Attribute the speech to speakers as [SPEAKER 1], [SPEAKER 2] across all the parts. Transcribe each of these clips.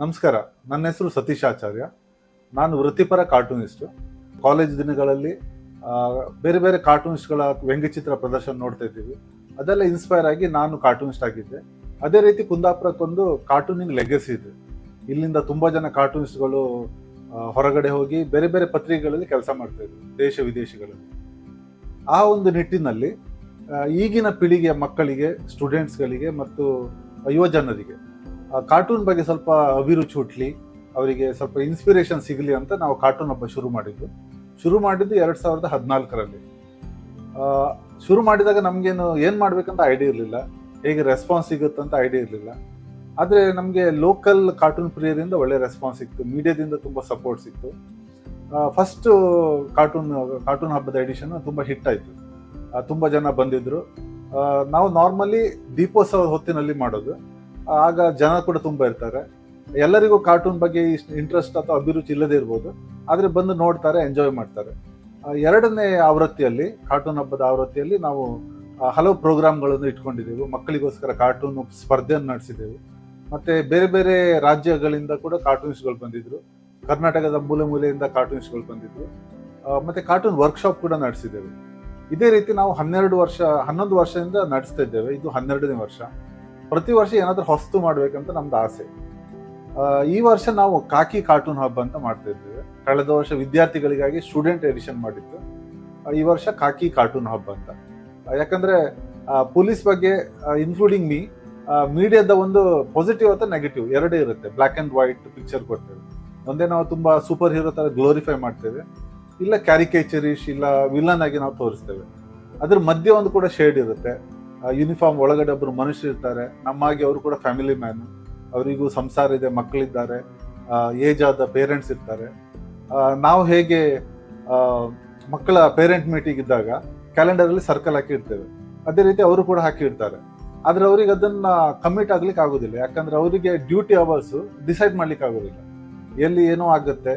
[SPEAKER 1] ನಮಸ್ಕಾರ. ನನ್ನ ಹೆಸರು ಸತೀಶ್ ಆಚಾರ್ಯ. ನಾನು ವೃತ್ತಿಪರ ಕಾರ್ಟೂನಿಸ್ಟು ಕಾಲೇಜ್ ದಿನಗಳಲ್ಲಿ ಬೇರೆ ಬೇರೆ ಕಾರ್ಟೂನಿಸ್ಟ್ಗಳ ವ್ಯಂಗ್ಯಚಿತ್ರ ಪ್ರದರ್ಶನ ನೋಡ್ತಾ ಇದ್ದೀವಿ. ಅದೆಲ್ಲ ಇನ್ಸ್ಪೈರ್ ಆಗಿ ನಾನು ಕಾರ್ಟೂನಿಸ್ಟ್ ಆಗಿದ್ದೆ. ಅದೇ ರೀತಿ ಕುಂದಾಪುರಕ್ಕೊಂದು ಕಾರ್ಟೂನಿಂಗ್ ಲೆಗಸಿ ಇದೆ. ಇಲ್ಲಿಂದ ತುಂಬ ಜನ ಕಾರ್ಟೂನಿಸ್ಟ್ಗಳು ಹೊರಗಡೆ ಹೋಗಿ ಬೇರೆ ಬೇರೆ ಪತ್ರಿಕೆಗಳಲ್ಲಿ ಕೆಲಸ ಮಾಡ್ತಾ ಇದ್ರು ದೇಶ ವಿದೇಶಗಳಲ್ಲಿ. ಆ ಒಂದು ನಿಟ್ಟಿನಲ್ಲಿ ಈಗಿನ ಪೀಳಿಗೆಯ ಮಕ್ಕಳಿಗೆ ಸ್ಟೂಡೆಂಟ್ಸ್ಗಳಿಗೆ ಮತ್ತು ಯುವ ಜನರಿಗೆ ಕಾರ್ಟೂನ್ ಬಗ್ಗೆ ಸ್ವಲ್ಪ ಅಭಿರುಚಿ ಹುಟ್ಲಿ, ಅವರಿಗೆ ಸ್ವಲ್ಪ ಇನ್ಸ್ಪಿರೇಷನ್ ಸಿಗಲಿ ಅಂತ ನಾವು ಕಾರ್ಟೂನ್ ಹಬ್ಬ ಶುರು ಮಾಡಿದ್ದು ಶುರು ಮಾಡಿದ್ದು ಎರಡು ಸಾವಿರದ ಹದಿನಾಲ್ಕರಲ್ಲಿ. ಶುರು ಮಾಡಿದಾಗ ನಮಗೇನು ಏನು ಮಾಡಬೇಕಂತ ಐಡಿಯಾ ಇರಲಿಲ್ಲ. ಹೇಗೆ ರೆಸ್ಪಾನ್ಸ್ ಸಿಗುತ್ತಂತ ಐಡಿಯಾ ಇರಲಿಲ್ಲ. ಆದರೆ ನಮಗೆ ಲೋಕಲ್ ಕಾರ್ಟೂನ್ ಪ್ರಿಯರಿಂದ ಒಳ್ಳೆ ರೆಸ್ಪಾನ್ಸ್ ಸಿಕ್ತು. ಮೀಡಿಯಾದಿಂದ ತುಂಬ ಸಪೋರ್ಟ್ ಸಿಕ್ತು. ಫಸ್ಟ್ ಕಾರ್ಟೂನ್ ಕಾರ್ಟೂನ್ ಹಬ್ಬದ ಎಡಿಷನ್ ತುಂಬ ಹಿಟ್ ಆಯಿತು. ತುಂಬ ಜನ ಬಂದಿದ್ದರು ನಾವು ನಾರ್ಮಲಿ ದೀಪೋತ್ಸವ ಹೊತ್ತಿನಲ್ಲಿ ಮಾಡೋದು. ಆಗ ಜನ ಕೂಡ ತುಂಬ ಇರ್ತಾರೆ. ಎಲ್ಲರಿಗೂ ಕಾರ್ಟೂನ್ ಬಗ್ಗೆ ಇಂಟ್ರೆಸ್ಟ್ ಅಥವಾ ಅಭಿರುಚಿ ಇಲ್ಲದೇ ಇರ್ಬೋದು. ಆದರೆ ಬಂದು ನೋಡ್ತಾರೆ ಎಂಜಾಯ್ ಮಾಡ್ತಾರೆ. ಎರಡನೇ ಆವೃತ್ತಿಯಲ್ಲಿ ಕಾರ್ಟೂನ್ ಹಬ್ಬದ ಆವೃತ್ತಿಯಲ್ಲಿ ನಾವು ಹಲವು ಪ್ರೋಗ್ರಾಮ್ಗಳನ್ನು ಇಟ್ಕೊಂಡಿದ್ದೆವು ಮಕ್ಕಳಿಗೋಸ್ಕರ ಕಾರ್ಟೂನ್ ಸ್ಪರ್ಧೆಯನ್ನು ನಡೆಸಿದೆವು. ಮತ್ತು ಬೇರೆ ಬೇರೆ ರಾಜ್ಯಗಳಿಂದ ಕೂಡ ಕಾರ್ಟೂನ್ಸ್ಗಳು ಬಂದಿದ್ದರು ಕರ್ನಾಟಕದ ಮೂಲೆ ಮೂಲೆಯಿಂದ ಕಾರ್ಟೂನ್ಸ್ಗಳು ಬಂದಿದ್ದರು ಮತ್ತು ಮತ್ತೆ ಕಾರ್ಟೂನ್ ವರ್ಕ್ಶಾಪ್ ಕೂಡ ನಡೆಸಿದೆವು. ಇದೇ ರೀತಿ ನಾವು ಹನ್ನೆರಡು ವರ್ಷ, ಹನ್ನೊಂದು ವರ್ಷದಿಂದ ನಡೆಸ್ತಾ ಇದ್ದೇವೆ. ಇದು ಹನ್ನೆರಡನೇ ವರ್ಷ. ಪ್ರತಿ ವರ್ಷ ಏನಾದರೂ ಹೊಸ್ತು ಮಾಡ್ಬೇಕಂತ ನಮ್ದು ಆಸೆ. ಈ ವರ್ಷ ನಾವು ಕಾಕಿ ಕಾರ್ಟೂನ್ ಹಬ್ಬ ಅಂತ ಮಾಡ್ತಾ ಇದ್ದೇವೆ ಕಳೆದ ವರ್ಷ ವಿದ್ಯಾರ್ಥಿಗಳಿಗಾಗಿ ಸ್ಟೂಡೆಂಟ್ ಎಡಿಷನ್ ಮಾಡಿತ್ತು ಈ ವರ್ಷ ಕಾಕಿ ಕಾರ್ಟೂನ್ ಹಬ್ಬ ಅಂತ. ಯಾಕಂದ್ರೆ ಪೊಲೀಸ್ ಬಗ್ಗೆ ಇನ್ಕ್ಲೂಡಿಂಗ್ ಮೀ ಮೀಡಿಯಾದ ಒಂದು ಪಾಸಿಟಿವ್ ಅಥವಾ ನೆಗೆಟಿವ್ ಎರಡೇ ಇರುತ್ತೆ. ಬ್ಲ್ಯಾಕ್ ಅಂಡ್ ವೈಟ್ ಪಿಕ್ಚರ್ ಕೊಡ್ತೇವೆ. ಒಂದೇ ನಾವು ತುಂಬಾ ಸೂಪರ್ ಹೀರೋ ತರ ಗ್ಲೋರಿಫೈ ಮಾಡ್ತೇವೆ. ಇಲ್ಲ ಕ್ಯಾರಿಕೇಚರಿಶ್ ಇಲ್ಲ ವಿಲನ್ ಆಗಿ ನಾವು ತೋರಿಸ್ತೇವೆ. ಅದ್ರ ಮಧ್ಯೆ ಒಂದು ಕೂಡ ಶೇಡ್ ಇರುತ್ತೆ. ಯೂನಿಫಾರ್ಮ್ ಒಳಗಡೆ ಒಬ್ಬರು ಮನುಷ್ಯರು ಇರ್ತಾರೆ. ನಮ್ಮ ಹಾಗೆ ಅವರು ಕೂಡ ಫ್ಯಾಮಿಲಿ ಮ್ಯಾನ್ ಅವರಿಗೂ ಸಂಸಾರ ಇದೆ, ಮಕ್ಕಳಿದ್ದಾರೆ. ಏಜ್ ಆದ ಪೇರೆಂಟ್ಸ್ ಇರ್ತಾರೆ. ನಾವು ಹೇಗೆ ಮಕ್ಕಳ ಪೇರೆಂಟ್ ಮೀಟಿಂಗ್ ಇದ್ದಾಗ ಕ್ಯಾಲೆಂಡರಲ್ಲಿ ಸರ್ಕಲ್ ಹಾಕಿರ್ತೇವೆ ಅದೇ ರೀತಿ ಅವರು ಕೂಡ ಹಾಕಿರ್ತಾರೆ ಆದರೆ ಅವ್ರಿಗೆ ಅದನ್ನ ಕಮಿಟ್ ಆಗ್ಲಿಕ್ಕೆ ಆಗೋದಿಲ್ಲ. ಯಾಕಂದ್ರೆ ಅವರಿಗೆ ಡ್ಯೂಟಿ ಅವರ್ಸ್ ಡಿಸೈಡ್ ಮಾಡ್ಲಿಕ್ಕೆ ಆಗೋದಿಲ್ಲ. ಎಲ್ಲಿ ಏನೋ ಆಗುತ್ತೆ,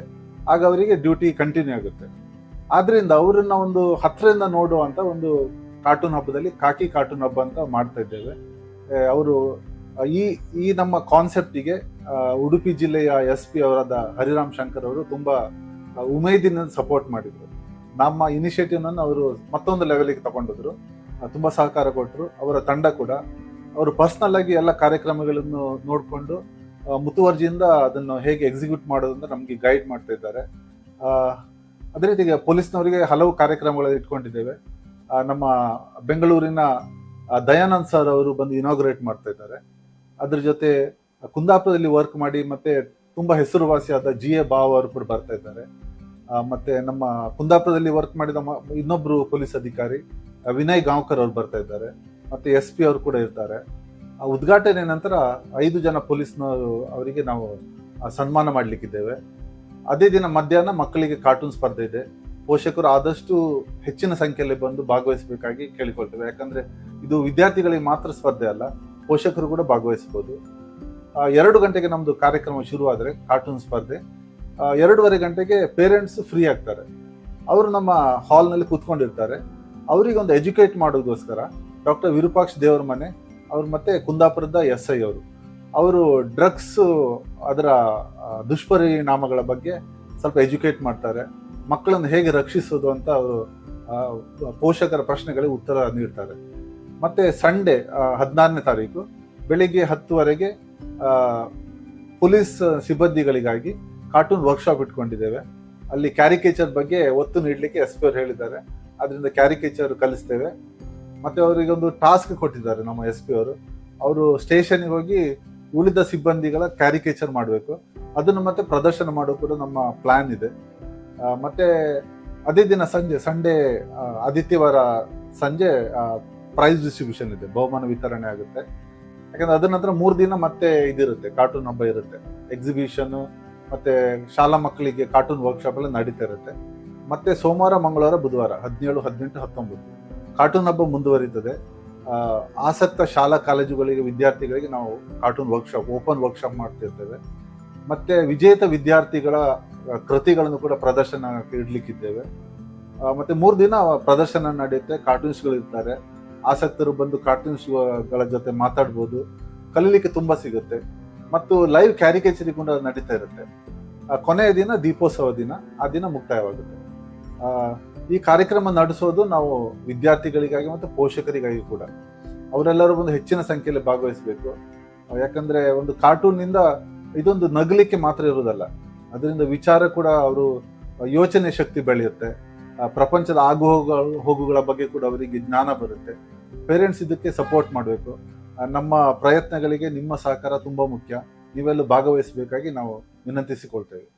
[SPEAKER 1] ಆಗ ಅವರಿಗೆ ಡ್ಯೂಟಿ ಕಂಟಿನ್ಯೂ ಆಗುತ್ತೆ. ಆದ್ರಿಂದ ಅವರನ್ನ ಒಂದು ಹತ್ತಿರದಿಂದ ನೋಡುವಂತ ಒಂದು ಕಾರ್ಟೂನ್ ಹಬ್ಬದಲ್ಲಿ ಕಾಕಿ ಕಾರ್ಟೂನ್ ಹಬ್ಬ ಅಂತ ಮಾಡ್ತಾ ಇದ್ದೇವೆ. ಅವರು, ಈ ಈ ನಮ್ಮ ಕಾನ್ಸೆಪ್ಟಿಗೆ ಉಡುಪಿ ಜಿಲ್ಲೆಯ ಎಸ್ ಪಿ ಅವರಾದ ಹರಿರಾಮ್ ಶಂಕರ್ ಅವರು ತುಂಬಾ ಉಮೇದಿನ ಸಪೋರ್ಟ್ ಮಾಡಿದ್ರು. ನಮ್ಮ ಇನಿಷಿಯೇಟಿವ್ನನ್ನು ಅವರು ಮತ್ತೊಂದು ಲೆವೆಲಿಗೆ ತಗೊಂಡಿದ್ರು. ತುಂಬ ಸಹಕಾರ ಕೊಟ್ಟರು ಅವರ ತಂಡ ಕೂಡ. ಅವರು ಪರ್ಸ್ನಲ್ ಆಗಿ ಎಲ್ಲ ಕಾರ್ಯಕ್ರಮಗಳನ್ನು ನೋಡಿಕೊಂಡು ಮುತುವರ್ಜಿಯಿಂದ ಅದನ್ನು ಹೇಗೆ ಎಕ್ಸಿಕ್ಯೂಟ್ ಮಾಡೋದು ಅಂತ ನಮಗೆ ಗೈಡ್ ಮಾಡ್ತಾ ಇದ್ದಾರೆ. ಅದೇ ರೀತಿ ಪೊಲೀಸ್ನವರಿಗೆ ಹಲವು ಕಾರ್ಯಕ್ರಮಗಳಲ್ಲಿ ಇಟ್ಕೊಂಡಿದ್ದೇವೆ. ನಮ್ಮ ಬೆಂಗಳೂರಿನ ದಯಾನಂದ್ ಸರ್ ಅವರು ಬಂದು ಇನಾಗ್ರೇಟ್ ಮಾಡ್ತಾ ಇದ್ದಾರೆ. ಅದ್ರ ಜೊತೆ ಕುಂದಾಪುರದಲ್ಲಿ ವರ್ಕ್ ಮಾಡಿ ಮತ್ತೆ ತುಂಬಾ ಹೆಸರುವಾಸಿಯಾದ ಜಿ ಎ ಬಾವ್ ಅವರು ಕೂಡ ಬರ್ತಾ ಇದ್ದಾರೆ. ಮತ್ತೆ ನಮ್ಮ ಕುಂದಾಪುರದಲ್ಲಿ ವರ್ಕ್ ಮಾಡಿದ ಇನ್ನೊಬ್ರು ಪೊಲೀಸ್ ಅಧಿಕಾರಿ ವಿನಯ್ ಗಾಂವ್ಕರ್ ಅವರು ಬರ್ತಾ ಇದ್ದಾರೆ. ಮತ್ತೆ ಎಸ್ ಪಿ ಅವರು ಕೂಡ ಇರ್ತಾರೆ. ಆ, ಉದ್ಘಾಟನೆ ನಂತರ ಐದು ಜನ ಪೊಲೀಸ್ನವರು ಅವರಿಗೆ ನಾವು ಸನ್ಮಾನ ಮಾಡಲಿಕ್ಕಿದ್ದೇವೆ. ಅದೇ ದಿನ ಮಧ್ಯಾಹ್ನ ಮಕ್ಕಳಿಗೆ ಕಾರ್ಟೂನ್ ಸ್ಪರ್ಧೆ ಇದೆ. ಪೋಷಕರು ಆದಷ್ಟು ಹೆಚ್ಚಿನ ಸಂಖ್ಯೆಯಲ್ಲಿ ಬಂದು ಭಾಗವಹಿಸಬೇಕಾಗಿ ಕೇಳಿಕೊಳ್ತೇವೆ. ಯಾಕಂದ್ರೆ ಇದು ವಿದ್ಯಾರ್ಥಿಗಳಿಗೆ ಮಾತ್ರ ಸ್ಪರ್ಧೆ ಅಲ್ಲ ಪೋಷಕರು ಕೂಡ ಭಾಗವಹಿಸಬಹುದು. ಆ, ಎರಡು ಗಂಟೆಗೆ ನಮ್ಮದು ಕಾರ್ಯಕ್ರಮ ಶುರುವಾದರೆ ಕಾರ್ಟೂನ್ ಸ್ಪರ್ಧೆ. ಎರಡೂವರೆ ಗಂಟೆಗೆ ಪೇರೆಂಟ್ಸ್ ಫ್ರೀ ಆಗ್ತಾರೆ. ಅವರು ನಮ್ಮ ಹಾಲ್ನಲ್ಲಿ ಕೂತ್ಕೊಂಡಿರ್ತಾರೆ. ಅವರಿಗೆ ಒಂದು ಎಜುಕೇಟ್ ಮಾಡೋದಕ್ಕೋಸ್ಕರ ಡಾಕ್ಟರ್ ವಿರೂಪಾಕ್ಷ ದೇವರ ಮನೆ ಅವ್ರು ಮತ್ತೆ ಕುಂದಾಪುರದ ಎಸ್ ಐ ಅವರು. ಅವರು ಡ್ರಗ್ಸ್ ಅದರ ದುಷ್ಪರಿಣಾಮಗಳ ಬಗ್ಗೆ ಸ್ವಲ್ಪ ಎಜುಕೇಟ್ ಮಾಡ್ತಾರೆ. ಮಕ್ಕಳನ್ನು ಹೇಗೆ ರಕ್ಷಿಸೋದು ಅಂತ ಅವರು ಪೋಷಕರ ಪ್ರಶ್ನೆಗಳಿಗೆ ಉತ್ತರ ನೀಡ್ತಾರೆ. ಮತ್ತೆ ಸಂಡೇ ಹದಿನಾರನೇ ತಾರೀಕು, ಬೆಳಿಗ್ಗೆ ಹತ್ತುವರೆಗೆ ಪೊಲೀಸ್ ಸಿಬ್ಬಂದಿಗಳಿಗಾಗಿ ಕಾರ್ಟೂನ್ ವರ್ಕ್ಶಾಪ್ ಇಟ್ಕೊಂಡಿದ್ದೇವೆ. ಅಲ್ಲಿ ಕ್ಯಾರಿಕೇಚರ್ ಬಗ್ಗೆ ಒತ್ತು ನೀಡಲಿಕ್ಕೆ ಎಸ್ ಪಿ ಅವರು ಹೇಳಿದ್ದಾರೆ. ಅದರಿಂದ ಕ್ಯಾರಿಕೇಚರ್ ಕಲಿಸ್ತೇವೆ. ಮತ್ತೆ ಅವರಿಗೆ ಒಂದು ಟಾಸ್ಕ್ ಕೊಟ್ಟಿದ್ದಾರೆ ನಮ್ಮ ಎಸ್ ಪಿ ಅವರು. ಅವರು ಸ್ಟೇಷನ್ಗೆ ಹೋಗಿ ಉಳಿದ ಸಿಬ್ಬಂದಿಗಳ ಕ್ಯಾರಿಕೇಚರ್ ಮಾಡಬೇಕು. ಅದನ್ನು ಮತ್ತೆ ಪ್ರದರ್ಶನ ಮಾಡೋ ಕೂಡ ನಮ್ಮ ಪ್ಲಾನ್ ಇದೆ. ಮತ್ತೆ ಅದೇ ದಿನ ಸಂಜೆ, ಸಂಡೇ ಆದಿತ್ಯವಾರ ಸಂಜೆ ಪ್ರೈಸ್ ಡಿಸ್ಟ್ರಿಬ್ಯೂಷನ್ ಇದೆ, ಬಹುಮಾನ ವಿತರಣೆ ಆಗುತ್ತೆ. ಯಾಕಂದ್ರೆ ಅದರ ನಂತರ ಮೂರು ದಿನ ಮತ್ತೆ ಇದಿರುತ್ತೆ ಕಾರ್ಟೂನ್ ಹಬ್ಬ ಇರುತ್ತೆ. ಎಕ್ಸಿಬಿಷನ್ ಮತ್ತೆ ಶಾಲಾ ಮಕ್ಕಳಿಗೆ ಕಾರ್ಟೂನ್ ವರ್ಕ್ಶಾಪ್ ಎಲ್ಲ ನಡೀತಾ ಇರುತ್ತೆ. ಮತ್ತೆ ಸೋಮವಾರ, ಮಂಗಳವಾರ, ಬುಧವಾರ, ಹದಿನೇಳು, ಹದಿನೆಂಟು, ಹತ್ತೊಂಬತ್ತು. ಕಾರ್ಟೂನ್ ಹಬ್ಬ ಮುಂದುವರಿತದೆ. ಆಸಕ್ತ ಶಾಲಾ ಕಾಲೇಜುಗಳಿಗೆ, ವಿದ್ಯಾರ್ಥಿಗಳಿಗೆ ನಾವು ಕಾರ್ಟೂನ್ ವರ್ಕ್ಶಾಪ್ ಓಪನ್ ವರ್ಕ್ಶಾಪ್ ಮಾಡ್ತಿರ್ತೇವೆ. ಮತ್ತೆ ವಿಜೇತ ವಿದ್ಯಾರ್ಥಿಗಳ ಕೃತಿಗಳನ್ನು ಕೂಡ ಪ್ರದರ್ಶನ ಇಡ್ಲಿಕ್ಕಿದ್ದೇವೆ. ಮತ್ತೆ ಮೂರು ದಿನ ಪ್ರದರ್ಶನ ನಡೆಯುತ್ತೆ ಕಾರ್ಟೂನ್ಸ್ಗಳು ಇರ್ತಾರೆ ಆಸಕ್ತರು ಬಂದು ಕಾರ್ಟೂನ್ಸ್ಗಳ ಜೊತೆ ಮಾತಾಡ್ಬೋದು. ಕಲೀಲಿಕ್ಕೆ ತುಂಬಾ ಸಿಗುತ್ತೆ. ಮತ್ತು ಲೈವ್ ಕ್ಯಾರಿಕೇಚರಿ ಕೂಡ ನಡೀತಾ ಇರುತ್ತೆ. ಕೊನೆಯ ದಿನ ದೀಪೋತ್ಸವ ದಿನ, ಆ ದಿನ ಮುಕ್ತಾಯವಾಗುತ್ತೆ. ಈ ಕಾರ್ಯಕ್ರಮ ನಡೆಸೋದು ನಾವು ವಿದ್ಯಾರ್ಥಿಗಳಿಗಾಗಿ ಮತ್ತು ಪೋಷಕರಿಗಾಗಿ ಕೂಡ. ಅವರೆಲ್ಲರೂ ಒಂದು ಹೆಚ್ಚಿನ ಸಂಖ್ಯೆಯಲ್ಲಿ ಭಾಗವಹಿಸಬೇಕು. ಯಾಕಂದ್ರೆ ಒಂದು ಕಾರ್ಟೂನ್ನಿಂದ ಇದೊಂದು ನಗಲಿಕ್ಕೆ ಮಾತ್ರ ಇರುವುದಲ್ಲ. ಅದರಿಂದ ವಿಚಾರ ಕೂಡ ಅವರು ಯೋಚನೆ ಶಕ್ತಿ ಬೆಳೆಯುತ್ತೆ. ಪ್ರಪಂಚದ ಆಗು ಹೋಗು- ಹೋಗುಗಳ ಬಗ್ಗೆ ಕೂಡ ಅವರಿಗೆ ಜ್ಞಾನ ಬರುತ್ತೆ. ಪೇರೆಂಟ್ಸ್ ಇದಕ್ಕೆ ಸಪೋರ್ಟ್ ಮಾಡಬೇಕು. ನಮ್ಮ ಪ್ರಯತ್ನಗಳಿಗೆ ನಿಮ್ಮ ಸಹಕಾರ ತುಂಬ ಮುಖ್ಯ. ನೀವೆಲ್ಲೂ ಭಾಗವಹಿಸಬೇಕಾಗಿ ನಾವು ವಿನಂತಿಸಿಕೊಳ್ತೇವೆ.